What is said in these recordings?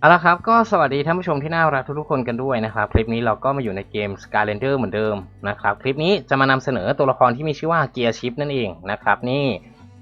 เอาละครับก็สวัสดีท่านผู้ชมที่น่ารักทุกๆคนกันด้วยนะครับ คลิปนี้เราก็มาอยู่ในเกม Skylander เหมือนเดิมนะครับ คลิปนี้จะมานำเสนอตัวละครที่มีชื่อว่าเกียร์ชิปนั่นเองนะครับ นี่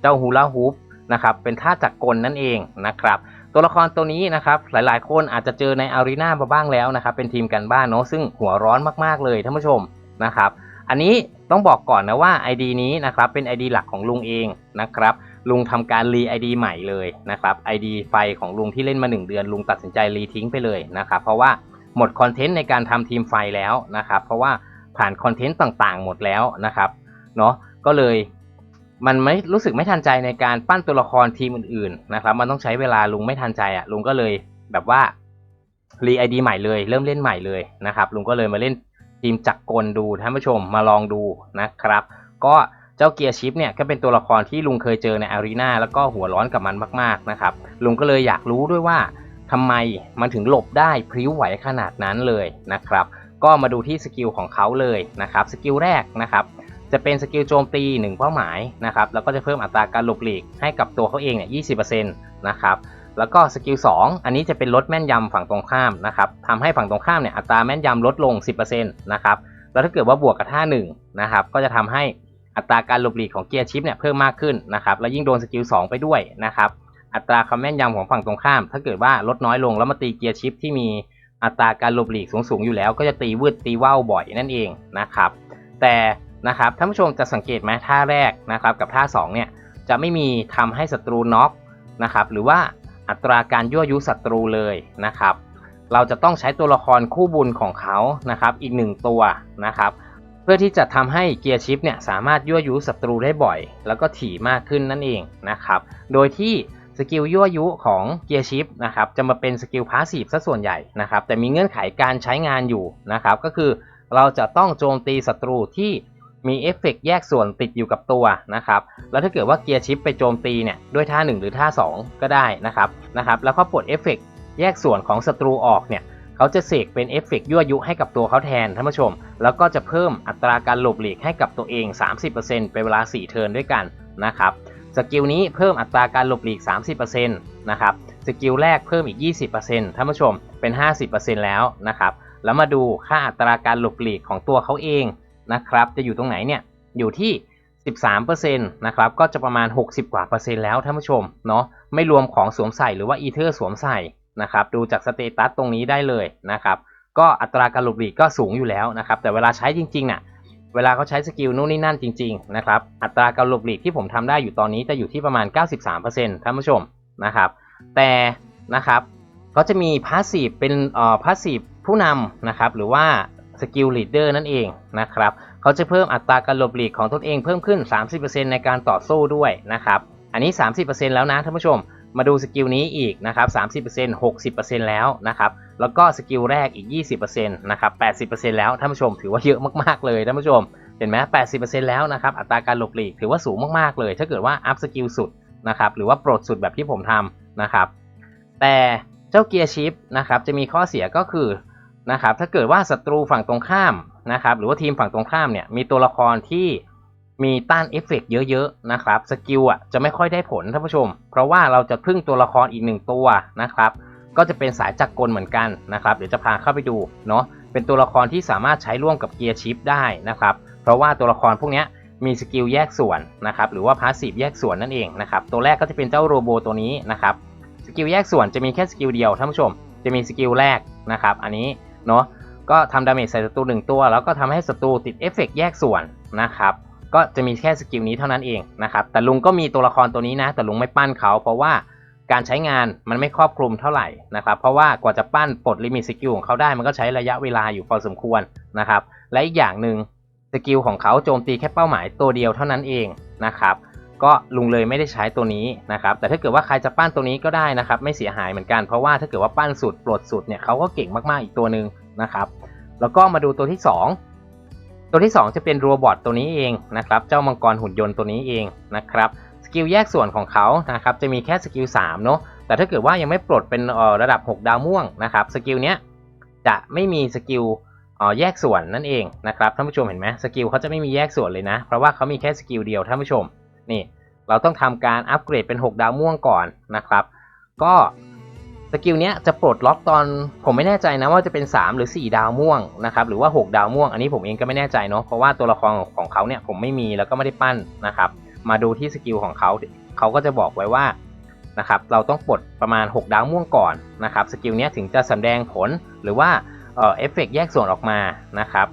เจ้าฮูลาฮูปนะครับเป็นท่าจักรกลนั่นเองนะครับ ตัวละครตัวนี้นะครับหลายๆ คนอาจจะเจอในอารีนามาบ้างแล้วนะครับ เป็นทีมกันบ้านเนาะซึ่งหัวร้อนมากๆเลยท่านผู้ชมนะครับ อันนี้ต้องบอกก่อนนะว่า ID นี้นะครับเป็น ID หลักของลุงเองนะครับ ลุงทำการรี ID ใหม่เลยนะครับ ID ไฟของลุงที่เล่นมา 1 เดือน ลุงตัดสินใจรีทิ้งไปเลยนะครับ เพราะว่าหมดคอนเทนต์ในการทำทีมไฟแล้วนะครับ เพราะว่าผ่านคอนเทนต์ต่างๆ หมดแล้วนะครับเนาะก็เลยมันไม่รู้สึกไม่ทันใจในการปั้นตัวละครทีมอื่นๆนะครับ มันต้องใช้เวลาลุงไม่ทันใจอะลุงก็เลยแบบว่ารีไอดีใหม่เลยเริ่มเล่นใหม่เลยนะครับลุงก็เลยมาเล่นทีมจักรกลดูท่านผู้ชมมาลองดูนะครับ ก็ เจ้าเกียร์ชิปเนี่ยก็เป็นตัวละครที่ลุงเคยเจอในอารีนาแล้วก็หัวร้อนกับมันมากๆนะครับลุงก็เลยอยากรู้ด้วยว่าทำไมมันถึงหลบได้พริ้วไหวขนาดนั้นเลยนะครับ ก็มาดูที่สกิลของเขาเลยนะครับสกิลแรกนะครับจะเป็นสกิลโจมตี 1 เป้าหมายนะครับแล้วก็จะเพิ่มอัตราการหลบหลีกให้กับตัวเขาเองเนี่ย20%นะครับแล้วก็สกิล2อันนี้จะเป็นลดแม่นยำฝั่งตรงข้ามนะครับทำให้ฝั่งตรงข้ามเนี่ยอัตราแม่นยำลดลง 10%นะครับแล้วถ้าเกิดว่าบวกกับท่า1นะครับก็จะทำให้ อัตราการหลบหลีกของเกียร์ชิปเนี่ยเพิ่มมากขึ้นนะครับแล้วยิ่งโดนสกิล2ไปด้วยนะครับอัตราความแม่นยำของฝั่งตรงข้าม ถ้าเกิดว่าลดน้อยลงแล้วมาตีเกียร์ชิปที่มีอัตราการหลบหลีกสูงๆอยู่แล้ว ก็จะตีวืดตีว่าวบ่อยนั่นเองนะครับ แต่นะครับท่านผู้ชมจะสังเกตไหมท่าแรกนะครับกับท่า2เนี่ยจะไม่มีทำให้ศัตรูน็อกนะครับหรือว่าอัตราการยั่วยุศัตรูเลยนะครับ เราจะต้องใช้ตัวละครคู่บุญของเขานะครับอีกหนึ่งตัวนะครับ พื่อที่จะทำให้เกียร์ชิปเนี่ยสามารถยั่วยุศัตรูได้บ่อย แล้วก็ถี่มากขึ้นนั่นเองนะครับ โดยที่สกิลยั่วยุของเกียร์ชิปนะครับจะมาเป็นสกิลพาสซีฟซะส่วนใหญ่นะครับ แต่มีเงื่อนไขการใช้งานอยู่นะครับ ก็คือเราจะต้องโจมตีศัตรูที่มีเอฟเฟกต์แยกส่วนติดอยู่กับตัวนะครับ แล้วถ้าเกิดว่าเกียร์ชิปไปโจมตีเนี่ยด้วยท่า 1 หรือท่า 2 ก็ได้นะครับนะครับ แล้วก็ปลดเอฟเฟกต์แยกส่วนของศัตรูออกเนี่ย เขาจะเสกเป็นเอฟเฟกต์ยั่วยุให้กับตัวเขาแทนท่านผู้ชม แล้วก็จะเพิ่มอัตราการหลบหลีกให้กับตัวเอง 30%เป็นเวลา 4 เทิร์นด้วยกันนะครับสกิลนี้เพิ่มอัตราการหลบหลีก 30%นะครับสกิลแรกเพิ่มอีก 20%ท่านผู้ชมเป็น 50%แล้วนะครับแล้วมาดูค่าอัตราการหลบหลีกของตัวเขาเองนะครับจะอยู่ตรงไหนเนี่ยอยู่ที่ 13%นะครับก็จะประมาณ 60 กว่าเปอร์เซ็นต์แล้วท่านผู้ชมเนาะไม่รวมของสวมใส่หรือว่าอีเทอร์สวมใส่ นะครับดูจากสเตตัสตรงนี้ได้เลยนะครับก็อัตราการหลบหลีกก็สูงอยู่แล้วนะครับแต่เวลาใช้จริงๆน่ะเวลาเขาใช้สกิลนู่นนี่นั่นจริงๆนะครับอัตราการหลบหลีกที่ผมทำได้อยู่ตอนนี้จะอยู่ที่ประมาณ 93%ท่านผู้ชมนะครับแต่นะครับก็จะมีพาสซีฟเป็นเอ่อพาสซีฟผู้นำนะครับหรือว่าสกิลลีดเดอร์นั่นเองนะครับเขาจะเพิ่มอัตราการหลบหลีกของตนเองเพิ่มขึ้น 30%ในการต่อสู้ด้วยนะครับอันนี้ 30%แล้วนะท่านผู้ชม มาดูสกิลนี้อีกนะครับ30% 60%แล้วนะครับ แล้วก็สกิลแรกอีก 20%นะครับ 80%แล้วท่านผู้ชมถือว่าเยอะมากๆเลยท่านผู้ชม เห็นไหม80%แล้วนะครับ อัตราการหลบหลีกถือว่าสูงมากๆเลย ถ้าเกิดว่าอัพสกิลสุดนะครับ หรือว่าโปรดสุดแบบที่ผมทำนะครับ แต่เจ้าเกียร์ชิปนะครับ จะมีข้อเสียก็คือนะครับ ถ้าเกิดว่าศัตรูฝั่งตรงข้ามนะครับ หรือว่าทีมฝั่งตรงข้ามเนี่ย มีตัวละครที่ มีต้านเอฟเฟกต์เยอะๆนะครับสกิลอะจะไม่ค่อยได้ผลท่านผู้ชม เพราะว่าเราจะพึ่งตัวละครอีกหนึ่งตัวนะครับ ก็จะเป็นสายจักรกลเหมือนกันนะครับ เดี๋ยวจะพาเข้าไปดูเนาะเป็นตัวละครที่สามารถใช้ร่วมกับเกียร์ชิปได้นะครับ เพราะว่าตัวละครพวกนี้มีสกิลแยกส่วนนะครับหรือว่าพาสซีฟแยกส่วนนั่นเองนะครับตัวแรกก็จะเป็นเจ้าโรโบตัวนี้นะครับสกิลแยกส่วนจะมีแค่สกิลเดียวท่านผู้ชม จะมีสกิลแรกนะครับอันนี้เนาะก็ทำดาเมจใส่ศัตรูหนึ่งตัว แล้วก็ทำให้ศัตรูติดเอฟเฟกต์แยกส่วนนะครับ ก็จะมีแค่สกิลนี้เท่านั้นเองนะครับ แต่ลุงก็มีตัวละครตัวนี้นะ แต่ลุงไม่ปั้นเขาเพราะว่าการใช้งานมันไม่ครอบคลุมเท่าไหร่นะครับ เพราะว่ากว่าจะปั้นปลดลิมิตสกิลของเขาได้มันก็ใช้ระยะเวลาอยู่พอสมควรนะครับ และอีกอย่างหนึ่งสกิลของเขาโจมตีแค่เป้าหมายตัวเดียวเท่านั้นเองนะครับ ก็ลุงเลยไม่ได้ใช้ตัวนี้นะครับ แต่ถ้าเกิดว่าใครจะปั้นตัวนี้ก็ได้นะครับ ไม่เสียหายเหมือนกัน เพราะว่าถ้าเกิดว่าปั้นสุดปลดสุดเนี่ยเขาก็เก่งมากๆอีกตัวหนึ่งนะครับ แล้วก็มาดูตัวที่ 2 ตัวที่ 2 จะเป็นรัวบอทตัวนี้เองนะครับ เจ้ามังกรหุ่นยนต์ตัวนี้เองนะครับ สกิลแยกส่วนของเขานะครับ จะมีแค่สกิล3เนาะ แต่ถ้าเกิดว่ายังไม่ปลดเป็นระดับ 6 ดาวม่วงนะครับ สกิลเนี้ยจะไม่มีสกิลแยกส่วนนั่นเองนะครับ ท่านผู้ชมเห็นไหมสกิลเขาจะไม่มีแยกส่วนเลยนะ เพราะว่าเขามีแค่สกิลเดียวท่านผู้ชม นี่ เราต้องทำการอัปเกรดเป็น 6 ดาวม่วงก่อนนะครับ ก็ กิลเนี้ยจะปลดล็อกตอนผมไม่แน่ใจนะว่าจะเป็น 3 หรือ 4 ดาวม่วงนะครับหรือว่า 6 ดาวม่วง อันนี้ผมเองก็ไม่แน่ใจเนาะเพราะว่าตัวละครของเขาเนี่ยผมไม่มีแล้วก็ไม่ได้ปั้นนะครับมาดูที่สกิลของเขาเขาก็จะบอกไว้ว่านะครับเราต้องปลดประมาณ 6 ดาวม่วงก่อนนะครับสกิลเนี้ยถึงจะแสดงผลหรือว่าเอ่อเอฟเฟกแยกส่วนออกมานะครับ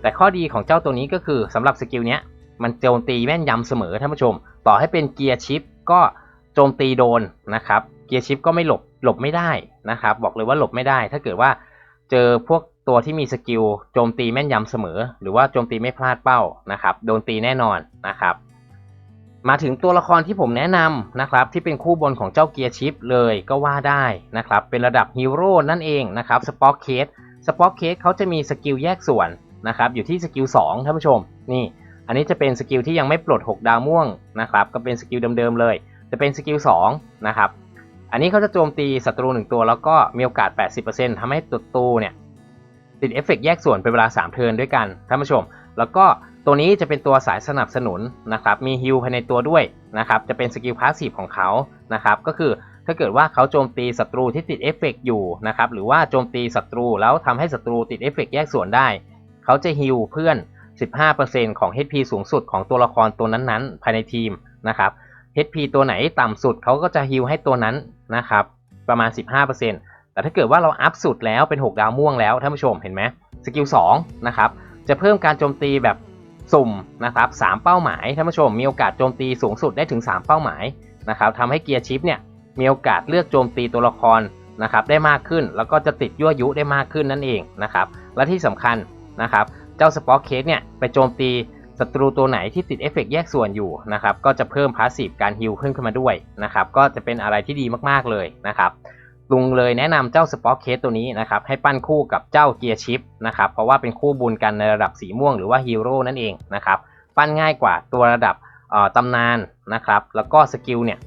แต่ข้อดีของเจ้าตัวนี้ก็คือสำหรับสกิลเนี้ยมันโจมตีแม่นยำเสมอท่านผู้ชม ต่อให้เป็นเกียร์ชิปก็โจมตีโดนนะครับ เกียร์ชิปก็ไม่หลบหลบไม่ได้นะครับ บอกเลยว่าหลบไม่ได้ ถ้าเกิดว่าเจอพวกตัวที่มีสกิลโจมตีแม่นยำเสมอ หรือว่าโจมตีไม่พลาดเป้านะครับโดนตีแน่นอนนะครับมาถึงตัวละครที่ผมแนะนำนะครับที่เป็นคู่บนของเจ้าเกียร์ชิปเลยก็ว่าได้นะครับเป็นระดับฮีโร่นั่นเองนะครับสป็อกเคสสป็อกเคสเขาจะมีสกิลแยกส่วนนะครับอยู่ที่สกิล2ท่านผู้ชมนี่อันนี้จะเป็นสกิลที่ยังไม่ปลด 6 ดาวม่วงนะครับก็เป็นสกิลเดิมๆเลย จะเป็นสกิล2นะครับ อันนี้เขาจะโจมตีศัตรู 1 ตัว แล้วก็มีโอกาส 80%ทำให้ตัวตูเนี่ยติดเอฟเฟกแยกส่วนเป็นเวลา 3 เทิร์นด้วยกันท่านผู้ชม แล้วก็ตัวนี้จะเป็นตัวสายสนับสนุนนะครับมีฮิลภายในตัวด้วยนะครับจะเป็นสกิลพาสซีฟของเขานะครับก็คือถ้าเกิดว่าเขาโจมตีศัตรูที่ติดเอฟเฟกอยู่นะครับหรือว่าโจมตีศัตรูแล้วทำให้ศัตรูติดเอฟเฟกแยกส่วนได้ เขาจะฮิลเพื่อน 15%ของ HP สูงสุดของตัวละครตัวนั้นๆ ภายในทีมนะครับ HP ตัวไหนต่ำสุดเขาก็จะฮิลให้ตัวนั้นนะครับประมาณ 15%แต่ถ้าเกิดว่าเราอัพสุดแล้วเป็น 6 ดาวม่วงแล้วท่านผู้ชมเห็นไหมสกิล2นะครับจะเพิ่มการโจมตีแบบสุ่มนะครับ3เป้าหมายท่านผู้ชมมีโอกาสโจมตีสูงสุดได้ถึง 3 เป้าหมายนะครับทำให้เกียร์ชิปเนี่ยมีโอกาสเลือกโจมตีตัวละครนะครับได้มากขึ้นแล้วก็จะติดยั่วยุได้มากขึ้นนั่นเองนะครับและที่สำคัญนะครับเจ้าสปอคเคสเนี่ยไปโจมตี ศัตรูตัวไหนที่ติดเอฟเฟกแยกส่วนอยู่นะครับก็จะเพิ่มพาสซีฟการฮิลขึ้นขึ้นมาด้วยนะครับก็จะเป็นอะไรที่ดีมากๆเลยนะครับลุงเลยแนะนำเจ้าสปอคเคสตัวนี้นะครับให้ปั้นคู่กับเจ้าเกียร์ชิปนะครับเพราะว่าเป็นคู่บุญกันในระดับสีม่วงหรือว่าฮีโร่นั่นเองนะครับปั้นง่ายกว่าตัวระดับตำนานนะครับแล้วก็สกิลเนี่ย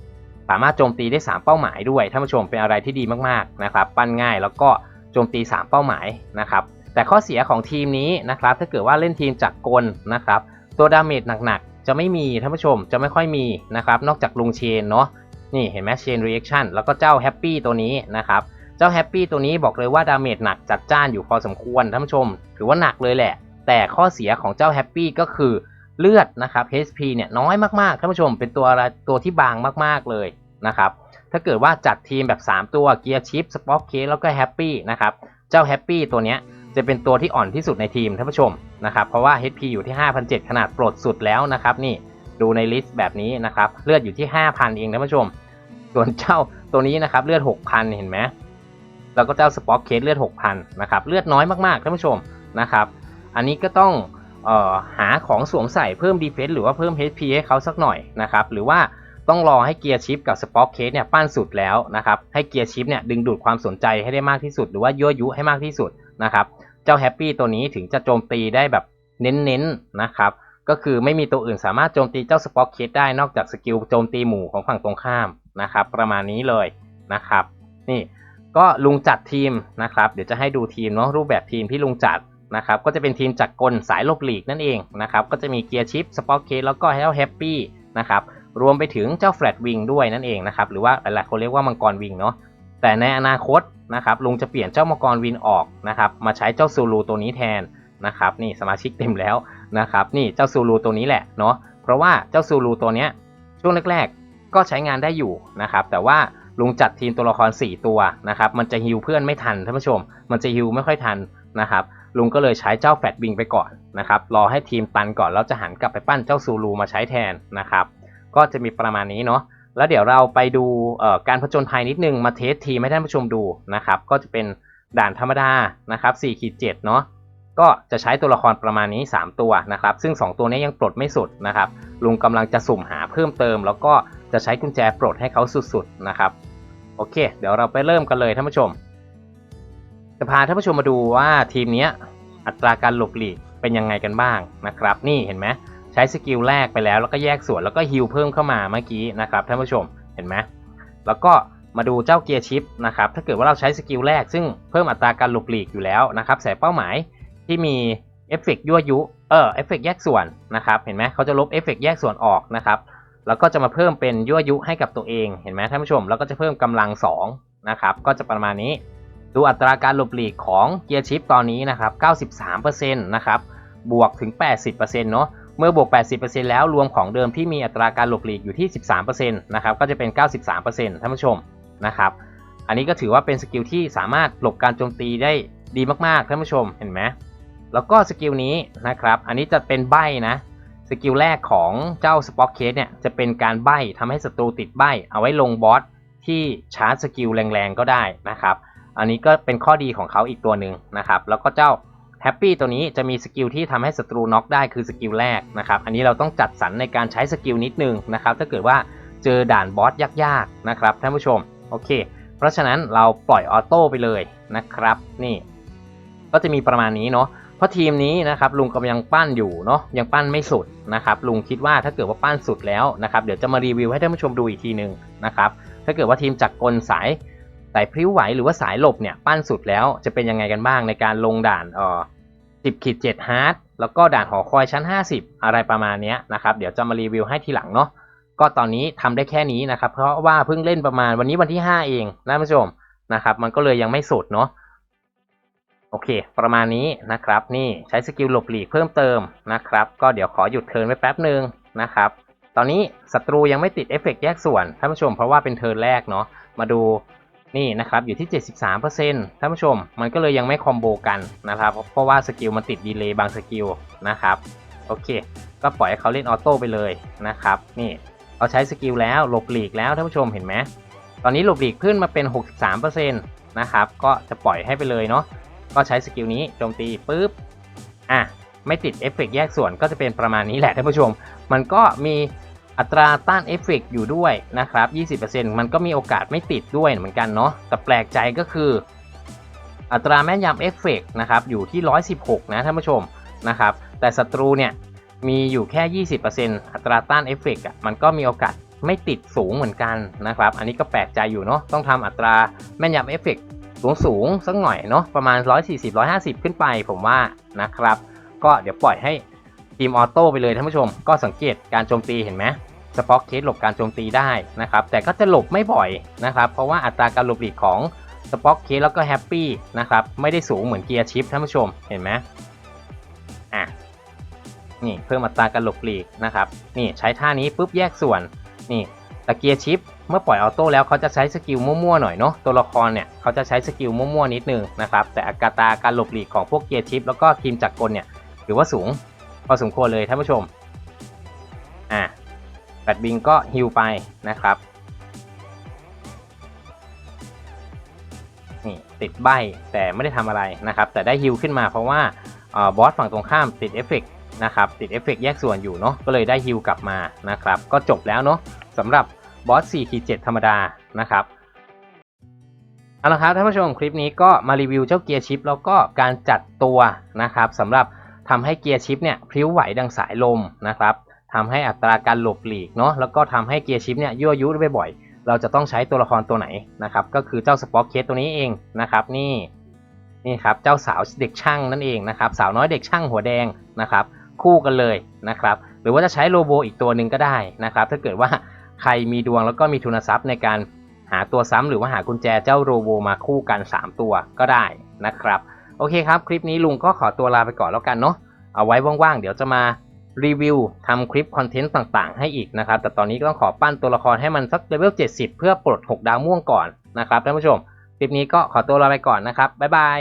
สามารถโจมตีได้ 3 เป้าหมายด้วยท่านผู้ชมเป็นอะไรที่ดีมากๆนะครับปั้นง่ายแล้วก็โจมตี 3 เป้าหมายนะครับแต่ข้อเสียของทีมนี้นะครับถ้าเกิดว่าเล่นทีมจากกลนะครับ ตัวดาเมจหนักๆ จะไม่มีท่านผู้ชมจะไม่ค่อยมีนะครับนอกจากลุงเชนเนาะนี่เห็นไหมเชนรีแอคชั่นแล้วก็เจ้าแฮปปี้ตัวนี้นะครับเจ้าแฮปปี้ตัวนี้บอกเลยว่าดาเมจหนักจัดจ้านอยู่พอสมควรท่านผู้ชม ถือว่าหนักเลยแหละ แต่ข้อเสียของเจ้าแฮปปี้ก็คือเลือดนะครับ HP เนี่ยน้อยมากๆท่านผู้ชมเป็นตัวอะไรตัวที่บางมากๆเลยนะครับถ้าเกิดว่าจัดทีมแบบ 3 ตัวเกียร์ชิปสป็อกเคสแล้วก็แฮปปี้นะครับเจ้าแฮปปี้ตัวเนี้ย จะเป็นตัวที่อ่อนที่สุดในทีมท่านผู้ชมนะครับเพราะว่า HP อยู่ที่ 5,007ขนาดปลดสุดแล้วนะครับนี่ดูในลิสต์แบบนี้นะครับเลือดอยู่ที่ 5,000 เองท่านผู้ชม ส่วนเจ้าตัวนี้นะครับเลือด 6,000 เห็นไหมแล้วก็เจ้าสป็อกเคสเลือด 6,000 นะครับเลือดน้อยมากๆท่านผู้ชมนะครับอันนี้ก็ต้องออหาของสวมใส่เพิ่มดีเฟนส์หรือว่าเพิ่ม HP ให้เขาสักหน่อยนะครับหรือว่าต้องรอให้เกียร์ชิปกับสป็อกเคสเนี่ยปั้นสุดแล้วนะครับให้เกียร์ชิปเนี่ยดึงดูดความสนใจให้ได้มากที่สุด หรือว่ายั่วยุให้มากที่สุดนะครับ เจ้าแฮปปี้ตัวนี้ถึงจะโจมตีได้แบบเน้นๆนะครับ ก็คือไม่มีตัวอื่นสามารถโจมตีเจ้าสป็อกเคสได้นอกจากสกิลโจมตีหมู่ของฝั่งตรงข้ามนะครับ ประมาณนี้เลยนะครับ นี่ก็ลุงจัดทีมนะครับ เดี๋ยวจะให้ดูทีมเนาะรูปแบบทีมที่ลุงจัดนะครับ ก็จะเป็นทีมจากกลสายลบหลีกนั่นเองนะครับ ก็จะมีเกียร์ชิปสป็อกเคสแล้วก็เฮลแฮปปี้นะครับรวมไปถึงเจ้าแฟลตวิงด้วยนั่นเองนะครับ หรือว่าหลายๆคนเรียกว่ามังกรวิงเนาะ แต่ในอนาคตนะครับลุงจะเปลี่ยนเจ้ามังกรวินออกนะครับมาใช้เจ้าซูลูตัวนี้แทนนะครับนี่สมาชิกเต็มแล้วนะครับนี่เจ้าซูลูตัวนี้แหละเนาะเพราะว่าเจ้าซูลูตัวเนี้ยช่วงแรกๆ ก็ใช้งานได้อยู่นะครับแต่ว่าลุงจัดทีมตัวละคร 4 ตัวนะครับมันจะฮิวเพื่อนไม่ทันท่านผู้ชม มันจะฮิวไม่ค่อยทันนะครับลุงก็เลยใช้เจ้าแฟตวิงไปก่อนนะครับรอให้ทีมตันก่อนแล้วจะหันกลับไปปั้นเจ้าซูลูมาใช้แทนนะครับก็จะมีประมาณนี้เนาะ แล้วเดี๋ยวเราไปดูการผจญภัยนิดนึงมาเทสทีมให้ท่านผู้ชมดูนะครับ ก็จะเป็นด่านธรรมดานะครับ4ขีด7เนาะก็จะใช้ตัวละครประมาณนี้ 3 ตัวนะครับ ซึ่ง 2 ตัวนี้ยังปลดไม่สุดนะครับ ลุงกำลังจะสุ่มหาเพิ่มเติม แล้วก็จะใช้กุญแจปลดให้เขาสุดๆนะครับ โอเค เดี๋ยวเราไปเริ่มกันเลยท่านผู้ชม จะพาท่านผู้ชมมาดูว่าทีมนี้อัตราการหลบหลีกเป็นยังไงกันบ้างนะครับ นี่เห็นไหม ช้สกิลแรกไปแล้ว แล้วก็แยกส่วนแล้วก็ฮิลเพิ่มเข้ามาเมื่อกี้นะครับท่านผู้ชมเห็นไหมแล้วก็มาดูเจ้าเกียร์ชิปนะครับถ้าเกิดว่าเราใช้สกิลแรก ซึ่งเพิ่มอัตราการหลบหลีกอยู่แล้วนะครับใส่เป้าหมายที่มีเอฟเฟกยั่วยุเออเอฟเฟกแยกส่วนนะครับเห็นไหมเขาจะลบเอฟเฟกแยกส่วนออกนะครับแล้วก็จะมาเพิ่มเป็นยั่วยุให้กับตัวเองเห็นไหมท่านผู้ชม แล้วก็จะเพิ่มกำลัง2นะครับก็จะประมาณนี้ ดูอัตราการหลบหลีกของเกียร์ชิปตอนนี้นะครับ 93%นะครับบวกถึง 80%เนาะ เมื่อบวก 80%แล้วรวมของเดิมที่มีอัตราการหลบหลีกอยู่ที่ 13%นะครับก็จะเป็น 93%ท่านผู้ชมนะครับอันนี้ก็ถือว่าเป็นสกิลที่สามารถหลบการโจมตีได้ดีมากๆท่านผู้ชมเห็นไหมแล้วก็สกิลนี้นะครับอันนี้จะเป็นใบนะสกิลแรกของเจ้าสป็อกเคสเนี่ยจะเป็นการใบทำให้ศัตรูติดใบเอาไว้ลงบอสที่ชาร์จสกิลแรงๆก็ได้นะครับ อันนี้ก็เป็นข้อดีของเขาอีกตัวหนึ่งนะครับ แล้วก็เจ้า แฮปปี้ตัวนี้จะมีสกิลที่ทำให้ศัตรูน็อกได้คือสกิลแรกนะครับอันนี้เราต้องจัดสรรในการใช้สกิลนิดนึงนะครับถ้าเกิดว่าเจอด่านบอสยากๆนะครับท่านผู้ชมโอเค เพราะฉะนั้นเราปล่อยออโต้ไปเลยนะครับนี่ ก็จะมีประมาณนี้เนาะเพราะทีมนี้นะครับลุงกำลังปั้นอยู่เนาะยังปั้นไม่สุดนะครับลุงคิดว่าถ้าเกิดว่าปั้นสุดแล้วนะครับเดี๋ยวจะมารีวิวให้ท่านผู้ชมดูอีกทีหนึ่งนะครับถ้าเกิดว่าทีมจักรกลสาย สายพริ้วไหวหรือว่าสายหลบเนี่ยปั้นสุดแล้วจะเป็นยังไงกันบ้างในการลงด่านเอ่อ10ขีด7ฮาร์ดแล้วก็ด่านหอคอยชั้น 50 อะไรประมาณนี้นะครับ เดี๋ยวจะมารีวิวให้ทีหลังเนาะก็ตอนนี้ทำได้แค่นี้นะครับ เพราะว่าเพิ่งเล่นประมาณวันนี้วันที่ 5 เองนะท่านผู้ชมนะครับ มันก็เลยยังไม่สุดเนาะโอเค ประมาณนี้นะครับ นี่ใช้สกิลหลบหลีกเพิ่มเติมนะครับ ก็เดี๋ยวขอหยุดเทิร์นไว้แป๊บหนึ่งนะครับ ตอนนี้ศัตรูยังไม่ติดเอฟเฟกต์แยกส่วนท่านผู้ชมเพราะว่าเป็นเทิร์นแรกเนาะมาดู นี่นะครับอยู่ที่ 73%ท่านผู้ชม มันก็เลยยังไม่คอมโบกันนะครับ เพราะว่าสกิลมันติดดีเลย์บางสกิลนะครับ โอเค ก็ปล่อยให้เขาเล่นออโต้ไปเลยนะครับ นี่เราใช้สกิลแล้วหลบหลีกแล้วท่านผู้ชมเห็นไหมตอนนี้หลบหลีกขึ้นมาเป็น 63%นะครับ ก็จะปล่อยให้ไปเลยเนาะ ก็ใช้สกิลนี้โจมตีปุ๊บ อะ ไม่ติดเอฟเฟกแยกส่วนก็จะเป็นประมาณนี้แหละท่านผู้ชม มันก็มี อัตราต้านเอฟเฟกอยู่ด้วยนะครับ 20%มันก็มีโอกาสไม่ติดด้วยเหมือนกันเนาะ แต่แปลกใจก็คือ อัตราแม่นยำเอฟเฟกนะครับอยู่ที่ 116 นะท่านผู้ชมนะครับ แต่ศัตรูเนี่ยมีอยู่แค่ 20%อัตราต้านเอฟเฟกอะมันก็มีโอกาสไม่ติดสูงเหมือนกันนะครับ อันนี้ก็แปลกใจอยู่เนาะ ต้องทำอัตราแม่นยำเอฟเฟกสูงสูงสักหน่อยเนาะประมาณ 140-150 ขึ้นไปผมว่านะครับ ก็เดี๋ยวปล่อยให้ทีมออโต้ไปเลยท่านผู้ชม ก็สังเกตการโจมตีเห็นไหม สป็อกเคสหลบการโจมตีได้นะครับ แต่ก็จะหลบไม่บ่อยนะครับ เพราะว่าอัตราการหลบหลีกของสป็อกเคสแล้วก็แฮปปี้นะครับ ไม่ได้สูงเหมือนเกียร์ชิปท่านผู้ชมเห็นไหมอะนี่เพิ่มอัตราการหลบหลีกนะครับ นี่ใช้ท่านี้ปุ๊บแยกส่วน นี่แต่เกียร์ชิปเมื่อปล่อยออโต้แล้วเขาจะใช้สกิลมั่วๆหน่อยเนาะตัวละครเนี่ยเขาจะใช้สกิลมั่วๆนิดนึงนะครับ แต่อัตราการหลบหลีกของพวกเกียร์ชิปแล้วก็ทีมจักรกลเนี่ยถือว่าสูงพอสมควรเลยท่านผู้ชม แบดบิงก็ฮิลไปนะครับนี่ติดใบแต่ไม่ได้ทำอะไรนะครับ แต่ได้ฮิลขึ้นมาเพราะว่าบอสฝั่งตรงข้ามติดเอฟเฟกนะครับติดเอฟเฟกแยกส่วนอยู่เนาะก็เลยได้ฮิลกลับมานะครับ ก็จบแล้วเนาะสำหรับบอส4ขีด7ธรรมดานะครับเอาละครับท่านผู้ชมคลิปนี้ก็มารีวิวเจ้าเกียร์ชิปแล้วก็การจัดตัวนะครับสำหรับทำให้เกียร์ชิปเนี่ยพลิ้วไหวดังสายลมนะครับ ทำให้อัตราการหลบหลีกเนาะแล้วก็ทำให้เกียร์ชิปเนี่ยยั่วยุได้บ่อยๆเราจะต้องใช้ตัวละครตัวไหนนะครับก็คือเจ้าสป็อกเคสตัวนี้เองนะครับนี่นี่ครับเจ้าสาวเด็กช่างนั่นเองนะครับสาวน้อยเด็กช่างหัวแดงนะครับคู่กันเลยนะครับหรือว่าจะใช้โลโบอีกตัวหนึ่งก็ได้นะครับถ้าเกิดว่าใครมีดวงแล้วก็มีทุนทรัพย์ในการหาตัวซ้ำหรือว่าหากุญแจเจ้าโรโบมาคู่กัน 3 ตัวก็ได้นะครับโอเคครับคลิปนี้ลุงก็ขอตัวลาไปก่อนแล้วกันเนาะเอาไว้ว่างๆเดี๋ยวจะมา รีวิวทำคลิปคอนเทนต์ต่างๆ ให้อีกนะครับ แต่ตอนนี้ก็ต้องขอปั้นตัวละครให้มันสักเลเวล 70 เพื่อปลด 6 ดาวม่วงก่อนนะครับท่านผู้ชม คลิปนี้ก็ขอตัวลาไปก่อนนะครับ บ๊ายบาย